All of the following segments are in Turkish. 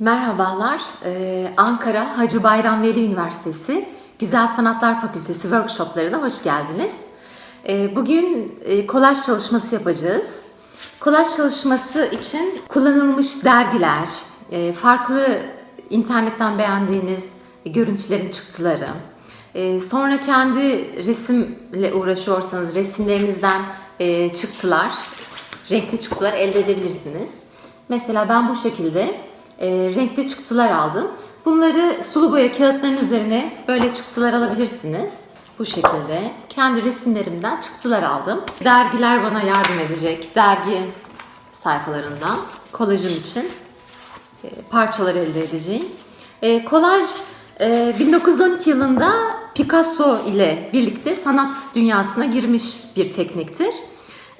Merhabalar, Ee, Ankara Hacı Bayram Veli Üniversitesi Güzel Sanatlar Fakültesi workshoplarına hoş geldiniz. Ee, Bugün e, kolaj çalışması yapacağız. Kolaj çalışması için kullanılmış dergiler, e, farklı internetten beğendiğiniz görüntülerin çıktıları, e, sonra kendi resimle uğraşıyorsanız resimlerinizden e, çıktılar, renkli çıktılar elde edebilirsiniz. Mesela ben bu şekilde e, renkli çıktılar aldım. Bunları sulu boya kağıtların üzerine böyle çıktılar alabilirsiniz. Bu şekilde kendi resimlerimden çıktılar aldım. Dergiler bana yardım edecek. Dergi sayfalarından kolajım için e, parçalar elde edeceğim. E, kolaj e, 1912 yılında Picasso ile birlikte sanat dünyasına girmiş bir tekniktir.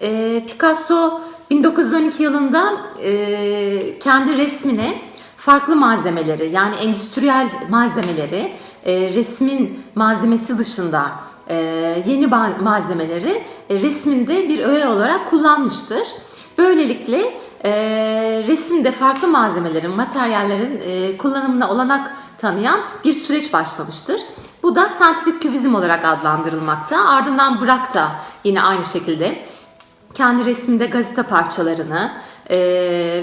E, Picasso 1912 yılında e, kendi resmine farklı malzemeleri yani endüstriyel malzemeleri e, resmin malzemesi dışında e, yeni malzemeleri e, resminde bir öğe olarak kullanmıştır. Böylelikle e, resimde farklı malzemelerin, materyallerin e, kullanımına olanak tanıyan bir süreç başlamıştır. Bu da sentetik kübizm olarak adlandırılmakta. Ardından Braque da yine aynı şekilde kendi resminde gazete parçalarını e,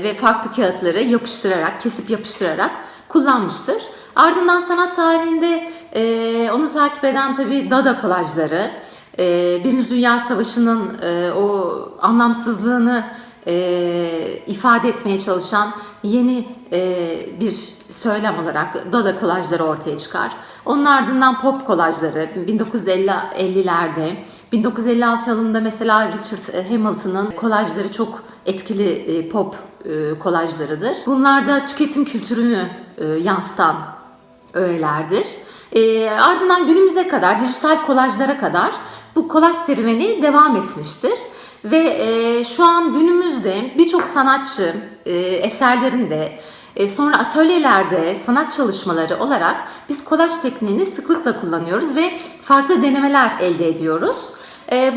ve farklı kağıtları yapıştırarak, kesip yapıştırarak kullanmıştır. Ardından sanat tarihinde e, onu takip eden tabi Dada kolajları, e, Birinci Dünya Savaşı'nın e, o anlamsızlığını e, ifade etmeye çalışan yeni e, bir söylem olarak Dada kolajları ortaya çıkar. Onun ardından pop kolajları 1950'lerde, 1956 yılında mesela Richard Hamilton'ın kolajları çok etkili e, pop e, kolajlarıdır. Bunlar da tüketim kültürünü e, yansıtan öğelerdir. Ardından günümüze kadar, dijital kolajlara kadar bu kolaj serüveni devam etmiştir. Ve şu an günümüzde birçok sanatçı eserlerinde, sonra atölyelerde sanat çalışmaları olarak biz kolaj tekniğini sıklıkla kullanıyoruz ve farklı denemeler elde ediyoruz.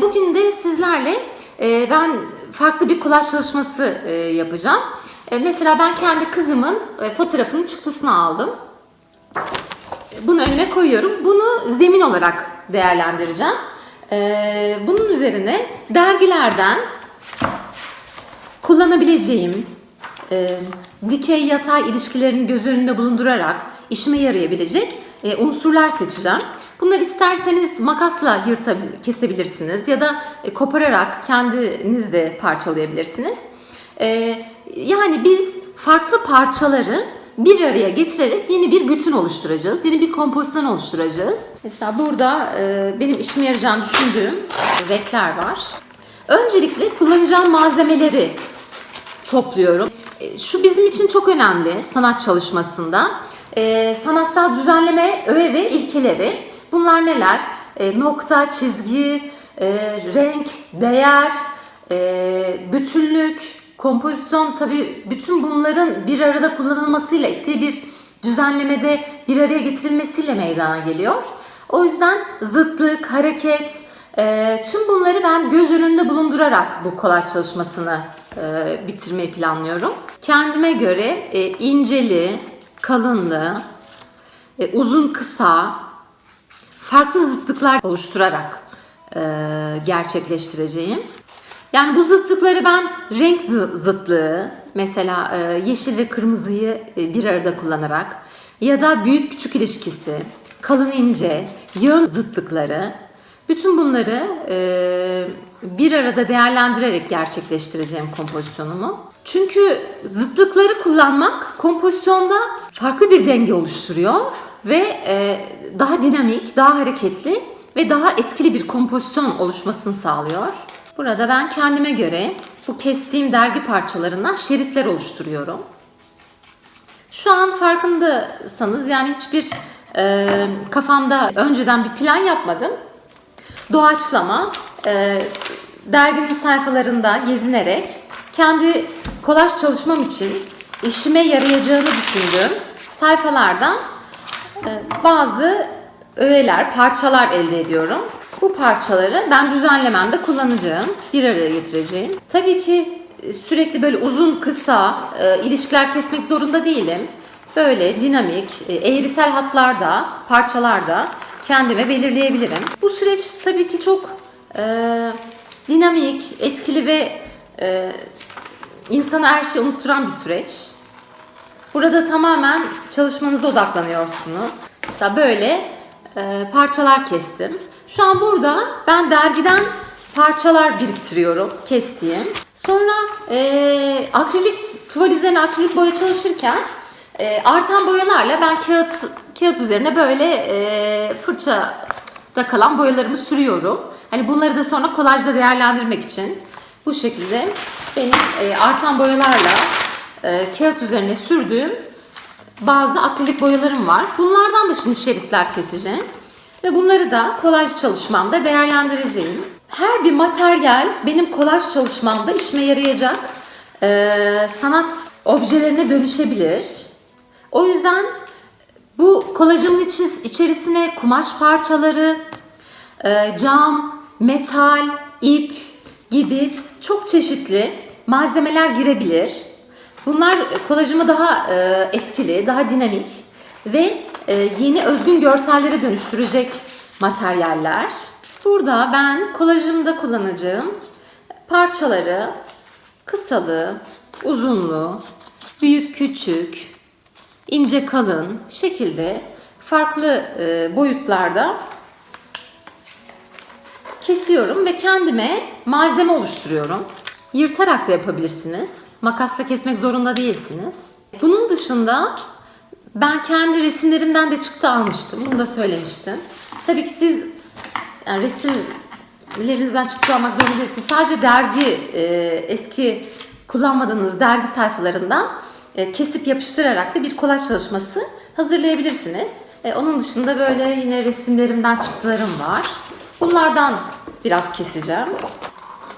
Bugün de sizlerle ben farklı bir kolaj çalışması e, yapacağım. E, mesela ben kendi kızımın e, fotoğrafının çıktısını aldım. Bunu önüme koyuyorum. Bunu zemin olarak değerlendireceğim. Ee, bunun üzerine dergilerden kullanabileceğim e, dikey yatay ilişkilerini göz önünde bulundurarak işime yarayabilecek e, unsurlar seçeceğim. Bunları isterseniz makasla yırtabil- kesebilirsiniz ya da e, kopararak kendiniz de parçalayabilirsiniz. E, yani biz farklı parçaları bir araya getirerek yeni bir bütün oluşturacağız. Yeni bir kompozisyon oluşturacağız. Mesela burada e, benim işime yarayacağını düşündüğüm renkler var. Öncelikle kullanacağım malzemeleri topluyorum. Şu bizim için çok önemli sanat çalışmasında. Sanatsal düzenleme öğe ve ilkeleri. Bunlar neler? E, nokta, çizgi, e, renk, değer, e, bütünlük, kompozisyon tabii bütün bunların bir arada kullanılmasıyla etkili bir düzenlemede bir araya getirilmesiyle meydana geliyor. O yüzden zıtlık, hareket, e, tüm bunları ben göz önünde bulundurarak bu kolaj çalışmasını e, bitirmeyi planlıyorum. Kendime göre e, inceli, kalınlığı, e, uzun kısa, farklı zıtlıklar oluşturarak e, gerçekleştireceğim. Yani bu zıtlıkları ben renk zı- zıtlığı, mesela e, yeşil ve kırmızıyı e, bir arada kullanarak ya da büyük küçük ilişkisi, kalın ince, yön zıtlıkları, bütün bunları e, bir arada değerlendirerek gerçekleştireceğim kompozisyonumu. Çünkü zıtlıkları kullanmak kompozisyonda farklı bir denge oluşturuyor ve e, daha dinamik, daha hareketli ve daha etkili bir kompozisyon oluşmasını sağlıyor. Burada ben kendime göre bu kestiğim dergi parçalarından şeritler oluşturuyorum. Şu an farkındasanız yani hiçbir e, kafamda önceden bir plan yapmadım. Doğaçlama, e, derginin sayfalarında gezinerek kendi kolaj çalışmam için işime yarayacağını düşündüğüm sayfalardan bazı öğeler, parçalar elde ediyorum. Bu parçaları ben düzenlememde kullanacağım, bir araya getireceğim. Tabii ki e, sürekli böyle uzun kısa e, ilişkiler kesmek zorunda değilim. böyle dinamik, e, eğrisel hatlarda, parçalarda kendime belirleyebilirim. Bu süreç tabii ki çok e, dinamik, etkili ve e, insana her şeyi unutturan bir süreç. Burada tamamen çalışmanıza odaklanıyorsunuz. Mesela böyle e, parçalar kestim. Şu an burada ben dergiden parçalar biriktiriyorum, kestiğim. Sonra e, akrilik, tuval üzerine akrilik boya çalışırken e, artan boyalarla ben kağıt kağıt üzerine böyle e, fırçada kalan boyalarımı sürüyorum. Hani bunları da sonra kolajda değerlendirmek için bu şekilde benim e, artan boyalarla e, kağıt üzerine sürdüğüm bazı akrilik boyalarım var. Bunlardan da şimdi şeritler keseceğim. Ve bunları da kolaj çalışmamda değerlendireceğim. Her bir materyal benim kolaj çalışmamda işime yarayacak e, sanat objelerine dönüşebilir. O yüzden bu kolajımın içerisine kumaş parçaları, e, cam, metal, ip gibi çok çeşitli malzemeler girebilir. Bunlar kolajımı daha e, etkili, daha dinamik ve e, yeni özgün görsellere dönüştürecek materyaller. Burada ben kolajımda kullanacağım parçaları kısalı, uzunlu, büyük küçük, ince kalın şekilde farklı e, boyutlarda kesiyorum ve kendime malzeme oluşturuyorum. Yırtarak da yapabilirsiniz. Makasla kesmek zorunda değilsiniz. Bunun dışında ben kendi resimlerimden de çıktı almıştım. Bunu da söylemiştim. Tabii ki siz yani resimlerinizden çıktı almak zorunda değilsiniz. Sadece dergi, e, eski kullanmadığınız dergi sayfalarından e, kesip yapıştırarak da bir kolaj çalışması hazırlayabilirsiniz. E, onun dışında böyle yine resimlerimden çıktılarım var. Bunlardan biraz keseceğim.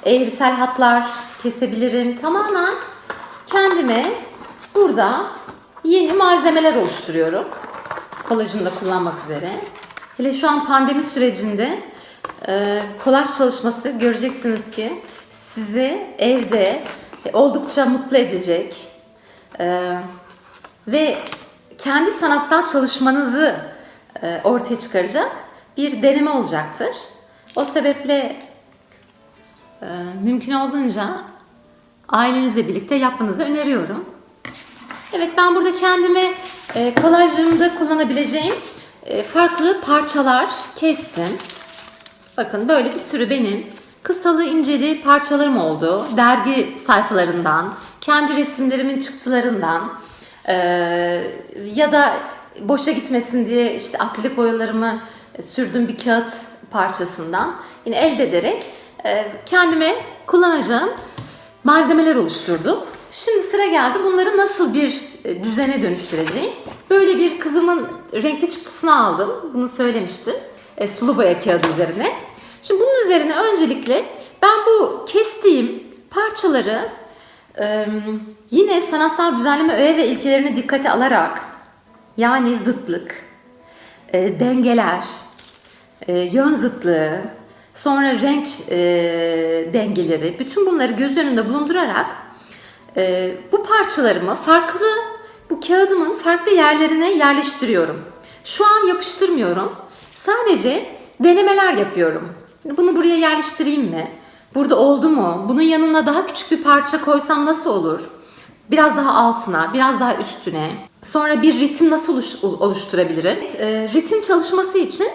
Eğrisel hatlar kesebilirim. Tamamen kendime burada yeni malzemeler oluşturuyorum. Kolajını da kullanmak üzere. Hele şu an pandemi sürecinde e, kolaj çalışması göreceksiniz ki sizi evde oldukça mutlu edecek e, ve kendi sanatsal çalışmanızı e, ortaya çıkaracak bir deneme olacaktır. O sebeple mümkün olduğunca ailenizle birlikte yapmanızı öneriyorum. Evet ben burada kendime e, kolajlarımda kullanabileceğim e, farklı parçalar kestim. Bakın böyle bir sürü benim kısalı inceli parçalarım oldu. Dergi sayfalarından, kendi resimlerimin çıktılarından e, ya da boşa gitmesin diye işte akrilik boyalarımı sürdüğüm bir kağıt parçasından yine elde ederek kendime kullanacağım malzemeler oluşturdum. Şimdi sıra geldi bunları nasıl bir e, düzene dönüştüreceğim. Böyle bir kızımın renkli çıktısını aldım. Bunu söylemiştim. E, sulu boya kağıdı üzerine. Şimdi bunun üzerine öncelikle ben bu kestiğim parçaları e, yine sanatsal düzenleme öğe ve ilkelerini dikkate alarak yani zıtlık, e, dengeler, e, yön zıtlığı, sonra renk e, dengeleri, bütün bunları göz önünde bulundurarak e, bu parçalarımı farklı, bu kağıdımın farklı yerlerine yerleştiriyorum. Şu an yapıştırmıyorum. Sadece denemeler yapıyorum. Bunu buraya yerleştireyim mi? Burada oldu mu? Bunun yanına daha küçük bir parça koysam nasıl olur? Biraz daha altına, biraz daha üstüne. Sonra bir ritim nasıl oluş- oluşturabilirim? E, ritim çalışması için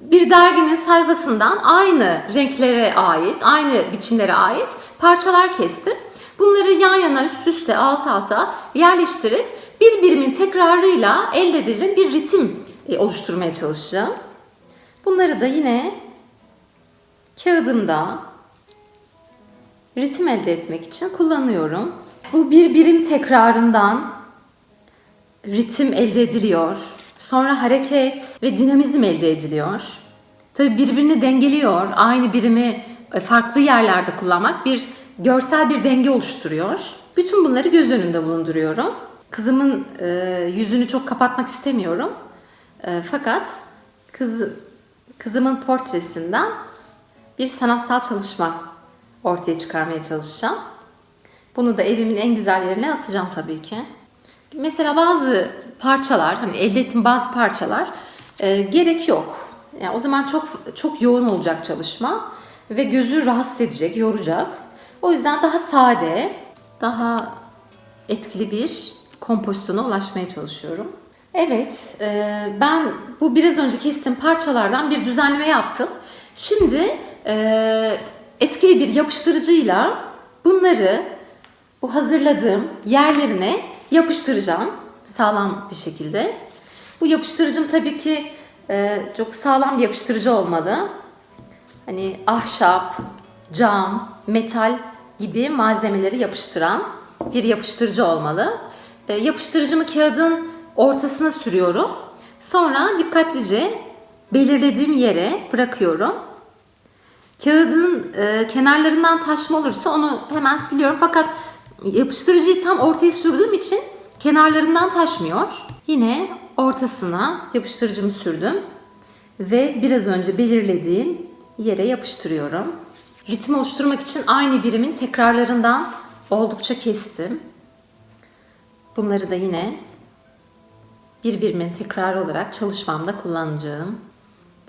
bir derginin sayfasından aynı renklere ait, aynı biçimlere ait parçalar kestim. Bunları yan yana, üst üste, alt alta yerleştirip bir birimin tekrarıyla elde edeceğim bir ritim e, oluşturmaya çalışacağım. Bunları da yine kağıdımda ritim elde etmek için kullanıyorum. Bu bir birim tekrarından ritim elde ediliyor. Sonra hareket ve dinamizm elde ediliyor. Tabii birbirini dengeliyor. Aynı birimi e, farklı yerlerde kullanmak bir görsel bir denge oluşturuyor. Bütün bunları göz önünde bulunduruyorum. Kızımın e, yüzünü çok kapatmak istemiyorum. E, fakat kız kızımın portresinden bir sanatsal çalışma ortaya çıkarmaya çalışacağım. Bunu da evimin en güzel yerine asacağım tabii ki. Mesela bazı parçalar, hani elde ettiğim bazı parçalar e, gerek yok. Yani o zaman çok çok yoğun olacak çalışma ve gözü rahatsız edecek, yoracak. O yüzden daha sade, daha etkili bir kompozisyona ulaşmaya çalışıyorum. Evet, e, ben bu biraz önce kestiğim parçalardan bir düzenleme yaptım. Şimdi e, etkili bir yapıştırıcıyla bunları bu hazırladığım yerlerine yapıştıracağım sağlam bir şekilde. Bu yapıştırıcım tabii ki e, çok sağlam bir yapıştırıcı olmalı. Hani ahşap, cam, metal gibi malzemeleri yapıştıran bir yapıştırıcı olmalı. E, yapıştırıcımı kağıdın ortasına sürüyorum. Sonra dikkatlice belirlediğim yere bırakıyorum. Kağıdın e, kenarlarından taşma olursa onu hemen siliyorum. Fakat yapıştırıcıyı tam ortaya sürdüğüm için kenarlarından taşmıyor. Yine ortasına yapıştırıcımı sürdüm ve biraz önce belirlediğim yere yapıştırıyorum. Ritim oluşturmak için aynı birimin tekrarlarından oldukça kestim. Bunları da yine birbirimin tekrarı olarak çalışmamda kullanacağım.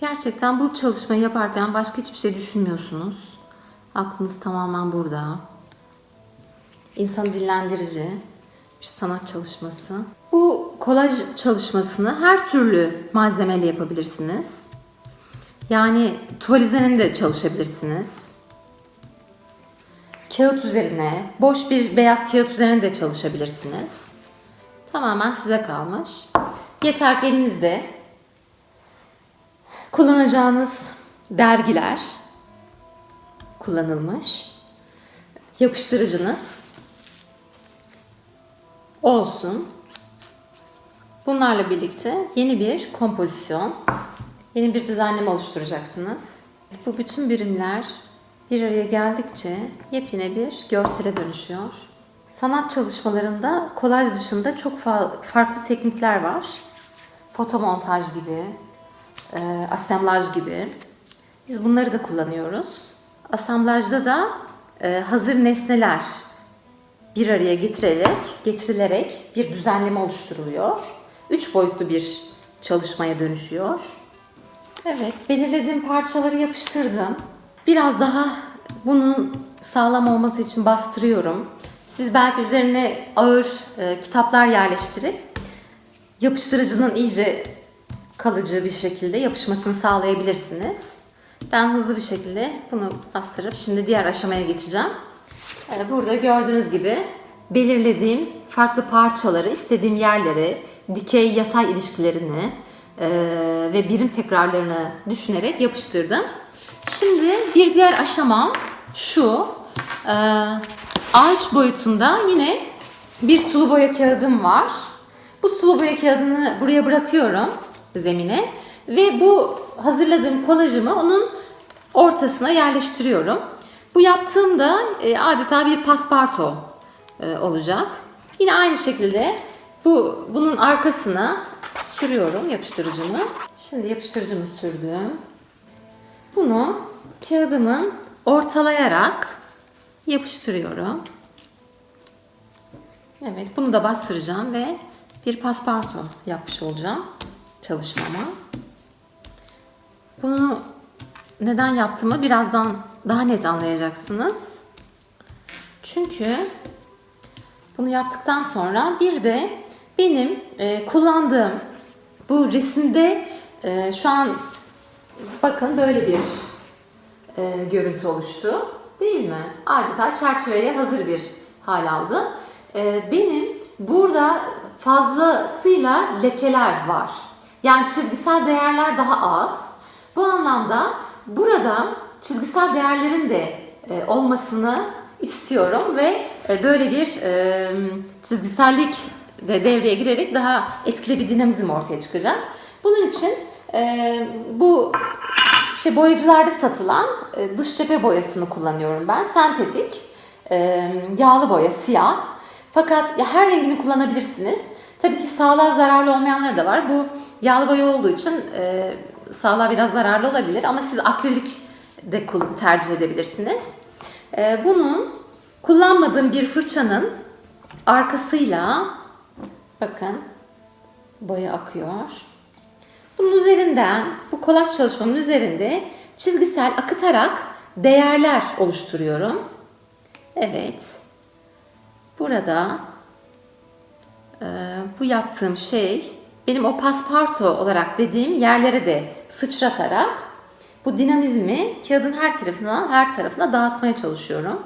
Gerçekten bu çalışmayı yaparken başka hiçbir şey düşünmüyorsunuz. Aklınız tamamen burada. İnsanı dinlendirici bir sanat çalışması. Bu kolaj çalışmasını her türlü malzemeyle yapabilirsiniz. Yani tuval üzerinde de çalışabilirsiniz. Kağıt üzerine, boş bir beyaz kağıt üzerine de çalışabilirsiniz. Tamamen size kalmış. Yeter ki elinizde kullanacağınız dergiler kullanılmış. Yapıştırıcınız olsun. Bunlarla birlikte yeni bir kompozisyon, yeni bir düzenleme oluşturacaksınız. Bu bütün birimler bir araya geldikçe yepyeni bir görsele dönüşüyor. Sanat çalışmalarında kolaj dışında çok fa- farklı teknikler var. Fotomontaj gibi, e, asemblaj gibi. Biz bunları da kullanıyoruz. Asamblajda da e, hazır nesneler bir araya getirilerek, getirilerek bir düzenleme oluşturuluyor. Üç boyutlu bir çalışmaya dönüşüyor. Evet, belirlediğim parçaları yapıştırdım. Biraz daha bunun sağlam olması için bastırıyorum. Siz belki üzerine ağır e, kitaplar yerleştirip yapıştırıcının iyice kalıcı bir şekilde yapışmasını sağlayabilirsiniz. Ben hızlı bir şekilde bunu bastırıp şimdi diğer aşamaya geçeceğim. Ee, Burada gördüğünüz gibi belirlediğim farklı parçaları, istediğim yerleri, dikey yatay ilişkilerini e, ve birim tekrarlarını düşünerek yapıştırdım. Şimdi bir diğer aşamam şu. E, ağaç boyutunda yine bir sulu boya kağıdım var. Bu sulu boya kağıdını buraya bırakıyorum zemine ve bu hazırladığım kolajımı onun ortasına yerleştiriyorum. Bu yaptığımda e, adeta bir pasparto e, olacak. Yine aynı şekilde bu bunun arkasına sürüyorum yapıştırıcımı. Şimdi yapıştırıcımı sürdüm. Bunu kağıdımın ortalayarak yapıştırıyorum. Evet, bunu da bastıracağım ve bir pasparto yapmış olacağım çalışmama. Bunu neden yaptığımı birazdan daha net anlayacaksınız. Çünkü bunu yaptıktan sonra bir de benim e, kullandığım bu resimde e, şu an bakın böyle bir e, görüntü oluştu. Değil mi? Adeta çerçeveye hazır bir hal aldı. E, benim burada fazlasıyla lekeler var. Yani çizgisel değerler daha az. Bu anlamda burada çizgisel değerlerin de e, olmasını istiyorum ve e, böyle bir e, çizgisellik de devreye girerek daha etkili bir dinamizm ortaya çıkacak. Bunun için e, bu işte boyacılarda satılan e, dış cephe boyasını kullanıyorum ben. Sentetik, e, yağlı boya, siyah. Fakat ya her rengini kullanabilirsiniz. Tabii ki sağlığa zararlı olmayanları da var. Bu yağlı boya olduğu için e, sağlığa biraz zararlı olabilir ama siz akrilik de tercih edebilirsiniz. E, bunun kullanmadığım bir fırçanın arkasıyla Bakın boya akıyor. Bunun üzerinden, bu kolaj çalışmamın üzerinde çizgisel akıtarak değerler oluşturuyorum. Evet. Burada e, bu yaptığım şey benim o pasparto olarak dediğim yerlere de sıçratarak bu dinamizmi kağıdın her tarafına her tarafına dağıtmaya çalışıyorum.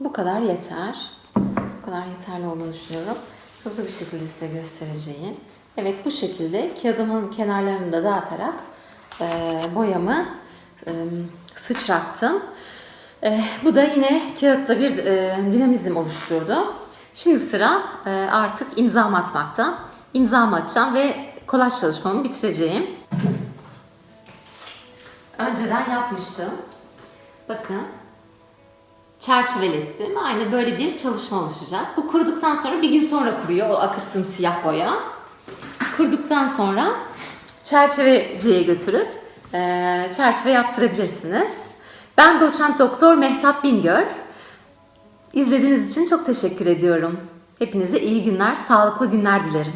Bu kadar yeter. Bu kadar yeterli olduğunu düşünüyorum. Hızlı bir şekilde size göstereceğim. Evet bu şekilde kağıdımın kenarlarını da dağıtarak e, boyamı e, sıçrattım. E, bu da yine kağıtta bir e, dinamizm oluşturdu. Şimdi sıra e, artık imzamı atmakta. İmzamı atacağım ve kolaj çalışmamı bitireceğim. Önceden yapmıştım. Bakın çerçevelettim. Aynı böyle bir çalışma oluşacak. Bu kuruduktan sonra bir gün sonra kuruyor o akıttığım siyah boya. Kuruduktan sonra çerçeveciye götürüp eee, çerçeve yaptırabilirsiniz. Ben doçent doktor Mehtap Bingöl. İzlediğiniz için çok teşekkür ediyorum. Hepinize iyi günler, sağlıklı günler dilerim.